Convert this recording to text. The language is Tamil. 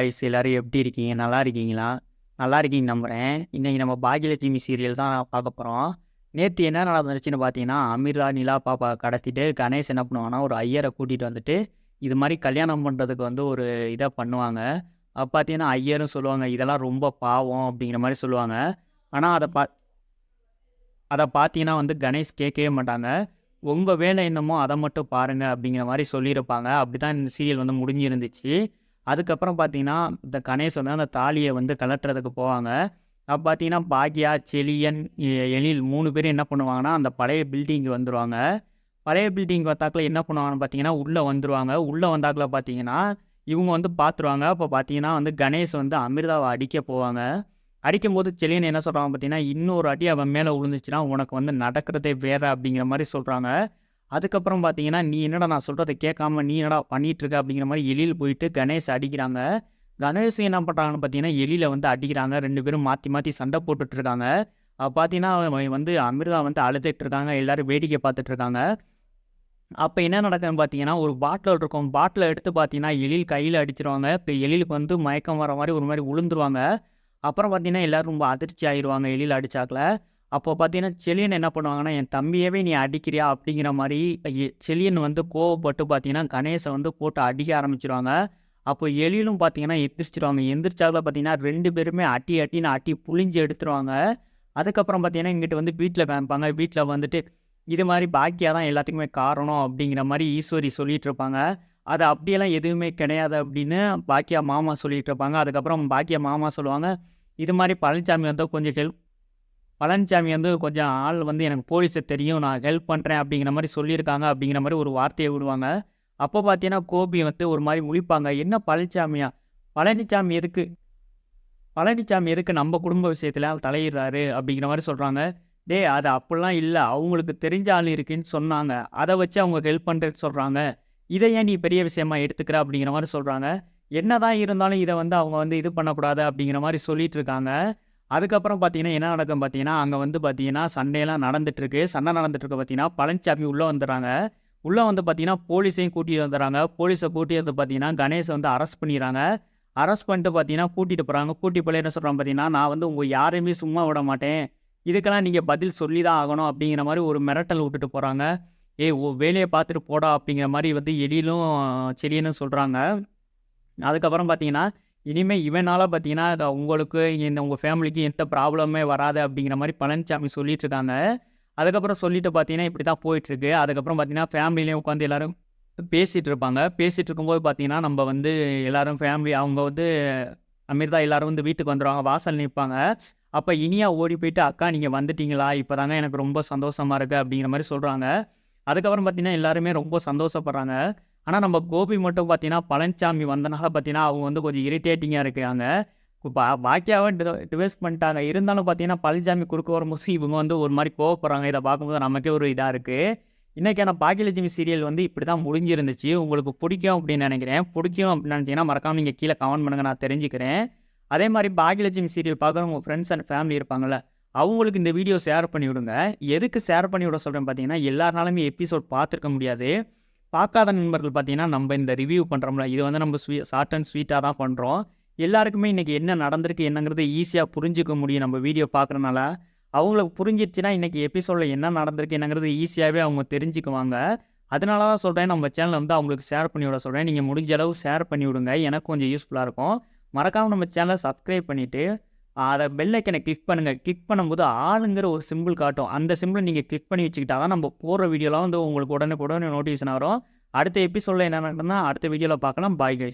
ஐஸ் எல்லாரும் எப்படி இருக்கீங்க? நல்லா இருக்கீங்களா? நல்லா இருக்கீங்க நம்புகிறேன் இன்றைக்கி நம்ம பாக்யலட்சுமி சீரியல் தான் நான் பார்க்க போகிறோம் நேற்று என்ன நடந்துச்சுன்னு பார்த்தீங்கன்னா, அமீர்லா நிலா பாப்பா கடத்திட்டு கணேஷ் என்ன பண்ணுவாங்கன்னா, ஒரு ஐயரை கூட்டிகிட்டு வந்துட்டு, இது மாதிரி கல்யாணம் பண்ணுறதுக்கு வந்து ஒரு இதாக பண்ணுவாங்க. அப்போ பார்த்தீங்கன்னா, ஐயரும் சொல்லுவாங்க, "இதெல்லாம் ரொம்ப பாவம்" அப்படிங்கிற மாதிரி சொல்லுவாங்க. ஆனால் அதை பா அதை பார்த்தீங்கன்னா வந்து கணேஷ் கேட்கவே மாட்டாங்க. உங்கள் வேலை என்னமோ அதை மட்டும் பாருங்க" அப்படிங்கிற மாதிரி சொல்லியிருப்பாங்க. அப்படிதான் இந்த சீரியல் வந்து முடிஞ்சிருந்துச்சு. அதுக்கப்புறம் பார்த்தீங்கன்னா, இந்த கணேஷ் வந்து அந்த தாலியை வந்து கலட்டுறதுக்கு போவாங்க. அப்போ பார்த்தீங்கன்னா, பாக்யா, செலியன் எழில் மூணு பேரும் என்ன பண்ணுவாங்கன்னா, அந்த பழைய பில்டிங்க்கு வந்துருவாங்க. பழைய பில்டிங் பார்த்தாக்கில் என்ன பண்ணுவாங்கன்னு பார்த்தீங்கன்னா, உள்ளே வந்துருவாங்க. உள்ளே வந்தாக்கில் பார்த்தீங்கன்னா, இவங்க வந்து பார்த்துருவாங்க. அப்போ பார்த்தீங்கன்னா வந்து கணேஷ் வந்து அமிர்தாவை அடிக்க போவாங்க. அடிக்கும்போது செலியன் என்ன சொல்கிறாங்க பார்த்தீங்கன்னா, "இன்னொரு அடி அவன் மேலே விழுந்துச்சுன்னா, உனக்கு வந்து நடக்கிறதே வேற" அப்படிங்கிற மாதிரி சொல்கிறாங்க அதுக்கப்புறம் பார்த்தீங்கன்னா, "நீ என்னடா நான் சொல்கிறத கேட்காம நீ என்னடா பண்ணிகிட்ருக்க இருக்க?" அப்படிங்கிற மாதிரி எலியில் போயிட்டு கணேஷ் அடிக்கிறாங்க. கணேஷ் என்ன பண்ணுறாங்கன்னு பார்த்தீங்கன்னா, எலியில் வந்து அடிக்கிறாங்க. ரெண்டு பேரும் மாற்றி மாற்றி சண்டை போட்டுட்ருக்காங்க பார்த்தீங்கன்னா, அவன் வந்து அமிர்தா வந்து அழுதுட்டு இருக்காங்க. எல்லோரும் வேடிக்கை பார்த்துட்ருக்காங்க அப்போ என்ன நடக்குதுன்னு பார்த்தீங்கன்னா, ஒரு பாட்டில் இருக்கும். பாட்டில் எடுத்து பார்த்தீங்கன்னா, எழில் கையில் அடிச்சிருவாங்க இப்போ எழிலுக்கு வந்து மயக்கம் வர மாதிரி ஒரு மாதிரி உளுந்துருவாங்க அப்புறம் பார்த்தீங்கன்னா, எல்லோரும் ரொம்ப அதிர்ச்சி ஆயிடுவாங்க எழில் அடித்தாக்கில் அப்போ பார்த்தீங்கன்னா, செலியன் என்ன பண்ணுவாங்கன்னா, "என் தம்பியவே நீ அடிக்கிறியா?" அப்படிங்கிற மாதிரி செலியன் வந்து கோவப்பட்டு பார்த்தீங்கன்னா, கணேசை வந்து போட்டு அடிக்க ஆரம்பிச்சிருவாங்க அப்போ எலியிலும் பார்த்தீங்கன்னா எந்திரிச்சிருவாங்க எந்திரிச்சாவில் பார்த்தீங்கன்னா, ரெண்டு பேருமே அட்டி அட்டின்னு அட்டி புழிஞ்சு எடுத்துருவாங்க. அதுக்கப்புறம் பார்த்தீங்கன்னா, இங்கிட்டு வந்து வீட்டில் காமிப்பாங்க. வீட்டில் வந்துட்டு, "இது மாதிரி பாக்யா தான் எல்லாத்துக்குமே காரணம்" அப்படிங்கிற மாதிரி ஈஸ்வரி சொல்லிட்டு இருப்பாங்க. அது அப்படியெல்லாம் எதுவுமே கிடையாது அப்படின்னு பாக்கியா மாமா சொல்லிட்டு இருப்பாங்க. அதுக்கப்புறம் பாக்கியா மாமா சொல்லுவாங்க, "இது மாதிரி பழனிசாமி வந்து கொஞ்சம் ஹெல்ப் பழனிசாமி வந்து கொஞ்சம் ஆள் வந்து எனக்கு போலீஸை தெரியும். நான் ஹெல்ப் பண்ணுறேன் அப்படிங்கிற மாதிரி சொல்லியிருக்காங்க அப்படிங்கிற மாதிரி ஒரு வார்த்தையை விடுவாங்க. அப்போ பார்த்தீங்கன்னா, கோபி வந்து ஒரு மாதிரி முழிப்பாங்க. "என்ன பழனிச்சாமியா? பழனிச்சாமி எதுக்கு பழனிச்சாமி எதுக்கு நம்ம குடும்ப விஷயத்தில் தலையிடுறாரு?" அப்படிங்கிற மாதிரி சொல்கிறாங்க "டேய் அது அப்படிலாம் இல்லை அவங்களுக்கு தெரிஞ்ச ஆள் இருக்குன்னு சொன்னாங்க. அதை வச்சு அவங்க ஹெல்ப் பண்ணுறேன்னு சொல்கிறாங்க இதை ஏன் நீ பெரிய விஷயமா எடுத்துக்கிற?" அப்படிங்கிற மாதிரி சொல்கிறாங்க என்னதான் இருந்தாலும் இதை வந்து அவங்க வந்து இது பண்ணக்கூடாது அப்படிங்கிற மாதிரி சொல்லிட்டு இருக்காங்க. அதுக்கப்புறம் பார்த்தீங்கன்னா, என்ன நடக்கும் பார்த்தீங்கன்னா, அங்கே வந்து பார்த்தீங்கன்னா, சண்டையெல்லாம் நடந்துட்டுருக்கு. சண்டை நடந்துட்டுருக்கு பார்த்தீங்கன்னா, பழனிச்சாமி உள்ளே வந்துடுறாங்க. உள்ளே வந்து பார்த்தீங்கன்னா, போலீஸையும் கூட்டிகிட்டு வந்துடுறாங்க. போலீஸை கூட்டி வந்து பார்த்தீங்கன்னா, கணேஷை வந்து அரெஸ்ட் பண்ணிடுறாங்க. அரெஸ்ட் பண்ணிட்டு பார்த்தீங்கன்னா, கூட்டிகிட்டு போகிறாங்க கூட்டி போல என்ன சொல்கிறாங்க பார்த்தீங்கன்னா, "நான் வந்து உங்கள் யாரையுமே சும்மா விட மாட்டேன். இதுக்கெல்லாம் நீங்கள் பதில் சொல்லி தான் ஆகணும்" அப்படிங்கிற மாதிரி ஒரு மிரட்டல் விட்டுட்டு போகிறாங்க "ஏய் ஓ வேலையை பார்த்துட்டு போடா" அப்படிங்கிற மாதிரி வந்து எலியிலும் செழியனும் சொல்கிறாங்க அதுக்கப்புறம் பார்த்தீங்கன்னா, இனிமேல் இவனால பார்த்தீங்கன்னா, அது உங்களுக்கு இந்த உங்கள் ஃபேமிலிக்கு எந்த ப்ராப்ளமே வராது" அப்படிங்கிற மாதிரி பழனிசாமி சொல்லிட்டு இருக்காங்க. அதுக்கப்புறம் சொல்லிட்டு பார்த்தீங்கன்னா, இப்படி தான் போயிட்டுருக்கு. அதுக்கப்புறம் பார்த்தீங்கன்னா, ஃபேமிலிலயும் உட்காந்து எல்லாரும் பேசிகிட்டு இருப்பாங்க. பேசிகிட்டு இருக்கும்போது பார்த்தீங்கன்னா, நம்ம வந்து எல்லாரும் ஃபேமிலி அவங்க வந்து அமிர்தா எல்லோரும் வந்து வீட்டுக்கு வந்துடுவாங்க வாசல் நிற்பாங்க அப்போ இனியா ஓடி போயிட்டு, "அக்கா நீங்கள் வந்துட்டீங்களா? இப்பதாங்க எனக்கு ரொம்ப சந்தோஷமாக இருக்குது அப்படிங்கிற மாதிரி சொல்கிறாங்க அதுக்கப்புறம் பார்த்தீங்கன்னா, எல்லாருமே ரொம்ப சந்தோஷப்படுறாங்க. ஆனால் நம்ம கோபி மட்டும் பார்த்தீங்கன்னா, பழனிசாமி வந்தனால பார்த்தீங்கன்னா, அவங்க வந்து கொஞ்சம் இரிட்டேட்டிங்காக இருக்காங்க. பா பாக்யாவ டி பண்ணிட்டாங்க. இருந்தாலும் பார்த்தீங்கன்னா, பழனிச்சாமி குறுக்க வரும்போது இவங்க வந்து ஒரு மாதிரி கோவப்படுறாங்க. இதை பார்க்கும்போது நமக்கே ஒரு இதாக இருக்குது இன்றைக்கான பாக்கியலட்சுமி சீரியல் வந்து இப்படி தான் முடிஞ்சிருந்துச்சு. உங்களுக்கு பிடிக்கும் அப்படின்னு நினைக்கிறேன். பிடிக்கும் அப்படின்னு நினைச்சீங்கன்னா, மறக்காமல் நீங்கள் கீழே கமெண்ட் பண்ணுங்கள் நான் தெரிஞ்சுக்கிறேன். அதே மாதிரி பாக்கியலட்சுமி சீரியல் பார்க்குற உங்கள் ஃப்ரெண்ட்ஸ் அண்ட் ஃபேமிலி இருப்பாங்கள்ல அவங்களுக்கு இந்த வீடியோ ஷேர் பண்ணி விடுங்க. எதுக்கு ஷேர் பண்ணி விட சொல்கிறேன் பார்த்தீங்கன்னா, எல்லாருனாலுமே எபிசோட் பார்த்துருக்க முடியாது. பார்க்காத நண்பர்கள் பார்த்தீங்கன்னா, நம்ம இந்த ரிவ்யூ பண்ணுறோம்ல இது வந்து நம்ம ஸ்வீ ஷார்ட் அண்ட் ஸ்வீட்டாக தான் பண்ணுறோம் எல்லாருக்குமே இன்றைக்கி என்ன நடந்திருக்கு என்னங்கிறத ஈஸியாக புரிஞ்சுக்க முடியும் நம்ம வீடியோ பார்க்குறனால. அவங்களுக்கு புரிஞ்சிருச்சுன்னா, இன்றைக்கி எபிசோடில் என்ன நடந்திருக்கு என்னங்கிறது ஈஸியாகவே அவங்க தெரிஞ்சுக்குவாங்க. அதனால தான் சொல்கிறேன் நம்ம சேனல் வந்து அவங்களுக்கு ஷேர் பண்ணி விட சொல்கிறேன் நீங்கள் முடிஞ்ச அளவு ஷேர் பண்ணி விடுங்க. எனக்கு கொஞ்சம் யூஸ்ஃபுல்லாக இருக்கும். மறக்காமல் நம்ம சேனலை சப்ஸ்கிரைப் பண்ணிட்டு, அதை பெல்லைக்கனை கிளிக் பண்ணுங்கள் கிளிக் பண்ணும்போது ஆளுங்கிற ஒரு சிம்பிள் காட்டும். அந்த சிம்பிளை நீங்கள் கிளிக் பண்ணி வச்சுக்கிட்டா தான் நம்ம போடுற வீடியோலாம் வந்து உங்களுக்கு உடனே உடனே நோட்டிஃபிகேஷன் வரும். அடுத்த எபிசோடில் என்ன நடக்குதுன்னா, அடுத்த வீடியோவில் பார்க்கலாம். Bye guys.